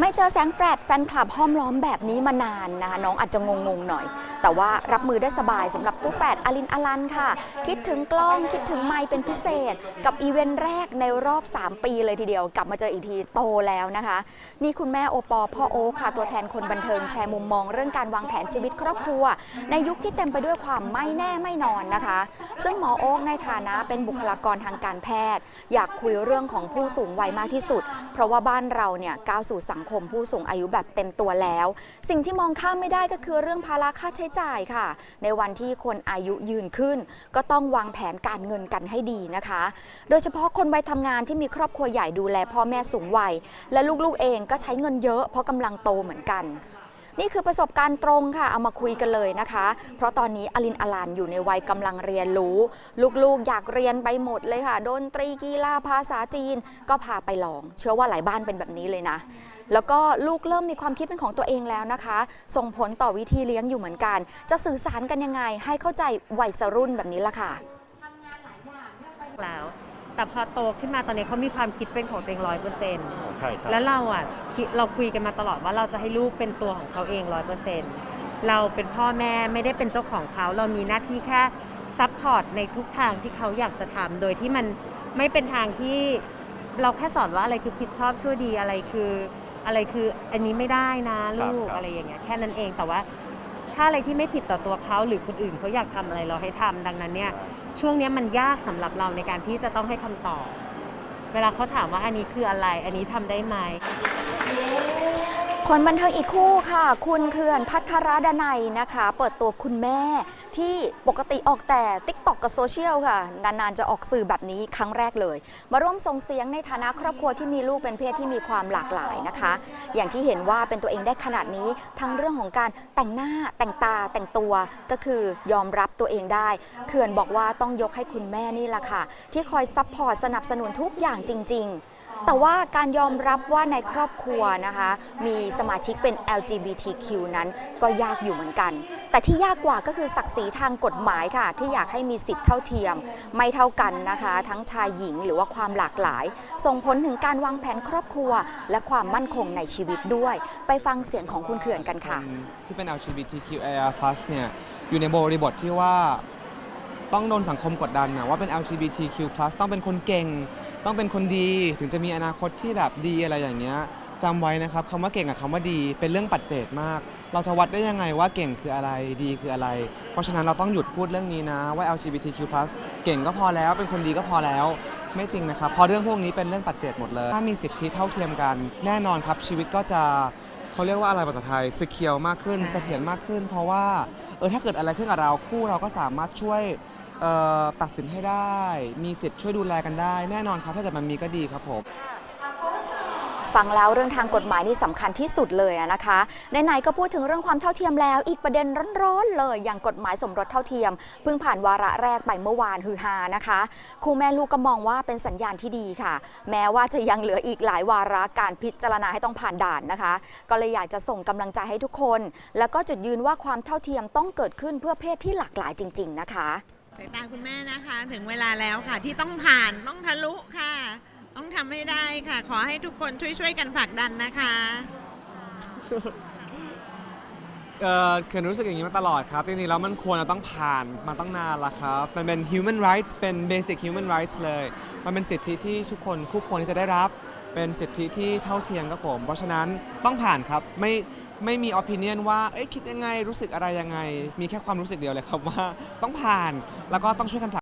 ไม่เจอแสงแฟลชแฟนคลับห้อมล้อมแบบนี้มานานนะคะน้องอาจจะงงๆหน่อย แต่ว่ารับมือได้สบายสำหรับคู่แฝดอลินอลันค่ะ คิดถึงกล้องคิดถึงไมค์เป็นพิเศษ กับอีเวนต์แรกในรอบ 3 ปีเลยทีเดียว กลับมาเจออีกทีโตแล้วนะคะ นี่คุณแม่โอปอพ่อโอค่ะ ตัวแทนคนบันเทิงแชร์มุมมองเรื่องการวางแผนชีวิตครอบครัว ในยุคที่เต็มไปด้วยความไม่แน่ไม่นอนนะคะ ซึ่งหมอโอ๊คในฐานะเป็นบุคลากรทางการแพทย์ อยากคุยเรื่องของผู้สูงวัยมากที่สุด เพราะว่าบ้านเราเนี่ยก้าวสู่สังคมผู้สูงอายุแบบเต็มตัวแล้ว สิ่งที่มองข้ามไม่ได้ก็คือเรื่องภาระค่าใช้จ่ายค่ะ ในวันที่คนอายุยืนขึ้น ก็ต้องวางแผนการเงินกันให้ดีนะคะ โดยเฉพาะคนวัยทำงานที่มีครอบครัวใหญ่ดูแลพ่อแม่สูงวัย และลูกๆเองก็ใช้เงินเยอะเพราะกำลังโตเหมือนกัน นี่คือประสบการณ์ตรงค่ะ เอามาคุยกันเลยนะคะ เพราะตอนนี้อลินอลานอยู่ในวัยกำลังเรียนรู้ ลูกๆ อยากเรียนไปหมดเลยค่ะดนตรีกีฬาภาษาจีนก็พาไปลอง เชื่อว่าหลายบ้านเป็นแบบนี้เลยนะ แล้วก็ลูกเริ่มมีความคิดเป็นของตัวเองแล้วนะคะ ส่งผลต่อวิธีเลี้ยงอยู่เหมือนกัน จะสื่อสารกันยังไงให้เข้าใจวัยรุ่นแบบนี้ละค่ะแล้ว แต่พอโตขึ้นมาตอนนี้เขามีความคิดเป็นของตัวเองร้อยเปอร์เซ็นต์ใช่ใช่แล้วเราอะคิดเราคุยกันมาตลอดว่าเราจะให้ลูกเป็นตัวของเขาเองร้อยเปอร์เซ็นต์เราเป็นพ่อแม่ไม่ได้เป็นเจ้าของเขาเรามีหน้าที่แค่ซัพพอร์ตในทุกทางที่เขาอยากจะทำโดยที่มันไม่เป็นทางที่เราแค่สอนว่าอะไรคือผิดชอบชั่วดีอะไรคืออะไรคืออันนี้ไม่ได้นะลูกอะไรอย่างเงี้ยแค่นั้นเองแต่ว่า ถ้าอะไรที่ไม่ผิดต่อตัวเขาหรือคนอื่นเขาอยากทำอะไรเราให้ทำดังนั้นเนี่ย ช่วงนี้มันยากสำหรับเราในการที่จะต้องให้คำตอบ เวลาเขาถามว่าอันนี้คืออะไร อันนี้ทำได้ไหม คนบันเทิงอีกคู่ค่ะ คุณเขื่อนพัทรดนัยนะคะ เปิดตัวคุณแม่ที่ปกติออกแต่ t ิ k t o k กับโซเชียลค่ะ นาน ๆ จะออกสื่อแบบนี้ครั้งแรกเลย มาร่วมส่งเสียงในฐานะครอบครัวที่มีลูกเป็นเพศที่มีความหลากหลายนะคะ อย่างที่เห็นว่าเป็นตัวเองได้ขนาดนี้ทั้งเรื่องของการแต่งหน้าแต่งตาแต่งตัวก็คือยอมรับตัวเองได้เขื่อนบอกว่าต้องยกให้คุณแม่นี่แหละค่ะ ที่คอยซัพพอร์ตสนับสนุนทุกอย่างจริง ๆ แต่ว่าการยอมรับว่าในครอบครัวนะคะ มีสมาชิกเป็น LGBTQ นั้นก็ยากอยู่เหมือนกัน แต่ที่ยากกว่าก็คือศักดิ์ศรีทางกฎหมายค่ะ ที่อยากให้มีสิทธิเท่าเทียม ไม่เท่ากันนะคะ ทั้งชายหญิงหรือว่าความหลากหลาย ส่งผลถึงการวางแผนครอบครัว และความมั่นคงในชีวิตด้วย ไปฟังเสียงของคุณเขื่อนกันค่ะ ที่เป็น LGBTQIA+ เนี่ยอยู่ในบริบทที่ว่าต้องโดนสังคมกดดันนะว่าเป็น LGBTQ+ ต้องเป็นคนเก่ง ต้องเป็นคนดีถึงจะมีอนาคตที่แบบดีอะไรอย่างเงี้ยจำไว้นะครับคำว่าเก่งกับคำว่าดีเป็นเรื่องปัจเจกมาก เราจะวัดได้ยังไงว่าเก่งคืออะไรดีคืออะไร เพราะฉะนั้นเราต้องหยุดพูดเรื่องนี้นะว่า LGBTQ+ เก่งก็พอแล้วเป็นคนดีก็พอแล้ว ไม่จริงนะครับเพราะเรื่องพวกนี้เป็นเรื่องปัจเจกหมดเลย ถ้ามีสิทธิเท่าเทียมกัน แน่นอนครับชีวิตก็จะเขาเรียกว่าอะไรภาษาไทยสเคียวมากขึ้นใช่ เสถียรมากขึ้น เพราะว่าเออถ้าเกิดอะไรขึ้นกับเราคู่เราก็สามารถช่วย เอ่อตัดสินให้ได้ มีสิทธิ์ช่วยดูแลกันได้ แน่นอนครับ ถ้าเกิดมันมีก็ดีครับผม ฟังแล้วเรื่องทางกฎหมายนี่สำคัญที่สุดเลยอะนะคะไหนๆก็พูดถึงเรื่องความเท่าเทียมแล้ว อีกประเด็นร้อนๆเลย อย่างกฎหมายสมรสเท่าเทียม เพิ่งผ่านวาระแรกไปเมื่อวานฮือฮานะคะครูแม่ลูกก็มองว่าเป็นสัญญาณที่ดีค่ะ แม้ว่าจะยังเหลืออีกหลายวาระการพิจารณาให้ต้องผ่านด่านนะคะ ก็เลยอยากจะส่งกำลังใจให้ทุกคน แล้วก็จุดยืนว่าความเท่าเทียมต้องเกิดขึ้นเพื่อเพศที่หลากหลายจริง ๆ นะคะ สายตาคุณแม่นะคะ ถึงเวลาแล้วค่ะ ที่ต้องผ่านต้องทะลุค่ะ ต้องทำให้ได้ค่ะ ขอให้ทุกคนช่วยๆกันผลักดันนะคะ เออเคนรู้สึกอย่างนี้มาตลอดครับ จริงๆ แล้วมันควรจะต้องผ่านมาตั้งนานละครับ มันเป็น human rights เป็น basic human rights เลย มันเป็นสิทธิที่ทุกคนคู่ควรที่จะได้รับ เป็นสิทธิที่เท่าเทียมครับผม เพราะฉะนั้นต้องผ่านครับ ไม่ไม่มี opinion ว่า เอ้ยคิดยังไง รู้สึกอะไรยังไง มีแค่ความรู้สึกเดียวเลยครับว่าต้องผ่าน แล้วก็ต้องช่วยกันผลัก